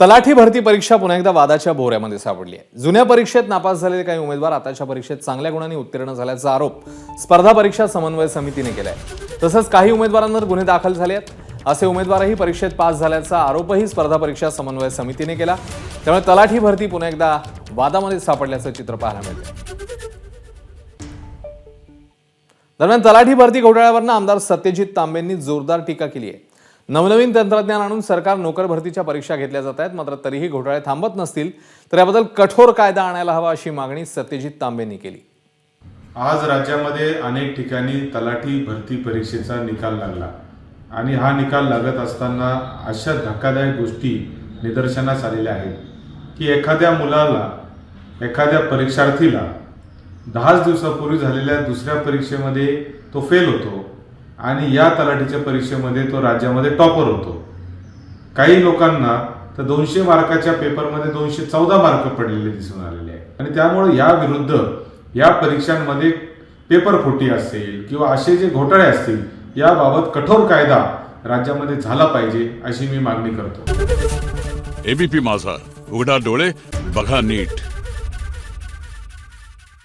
तलाठी भरती परीक्षा पुन्हा एकदा वादाच्या भोऱ्यामध्ये सापडली आहे. जुन्या परीक्षेत नापास झालेले काही उमेदवार आताच्या परीक्षेत चांगल्या गुणांनी उत्तीर्ण झाल्याचा आरोप स्पर्धा परीक्षा समन्वय समितीने केलाय. तसंच काही उमेदवारांवर गुन्हे दाखल झाले आहेत. असे उमेदवारही परीक्षेत पास झाल्याचा आरोपही स्पर्धा परीक्षा समन्वय समितीने केला. त्यामुळे तलाठी भरती पुन्हा एकदा वादामध्ये सापडल्याचं चित्र पाहायला मिळतं दरम्यान तलाठी भरती घोटाळ्यावरनं आमदार सत्यजित तांबेंनी जोरदार टीका केली आहे. नवनवीन तंत्रज्ञान आणून सरकार नोकर भरतीच्या परीक्षा घेतल्या जात आहेत. मात्र तरीही घोटाळे थांबत नसतील तर याबद्दल कठोर कायदा आणायला हवा अशी मागणी सत्यजित तांबेंनी केली. आज राज्यामध्ये अनेक ठिकाणी तलाठी भरती परीक्षेचा निकाल लागला. आणि हा निकाल लागत असताना अशा धक्कादायक गोष्टी निदर्शनास आलेल्या आहेत की एखाद्या मुलाला एखाद्या परीक्षार्थीला दहाच दिवसापूर्वी झालेल्या दुसऱ्या परीक्षेमध्ये तो फेल होतो. आणि या तलाठीच्या परीक्षेमध्ये तो राज्यामध्ये टॉपर होतो. काही लोकांना तर दोनशे मार्काच्या पेपरमध्ये दोनशे चौदा मार्क पडलेले दिसून आलेले आहेत. आणि त्यामुळे या विरुद्ध या परीक्षांमध्ये पेपर फुटी असेल किंवा असे जे घोटाळे असतील याबाबत कठोर कायदा राज्यामध्ये झाला पाहिजे अशी मी मागणी करतो. एबीपी माझा. उघडा डोळे बघा नीट.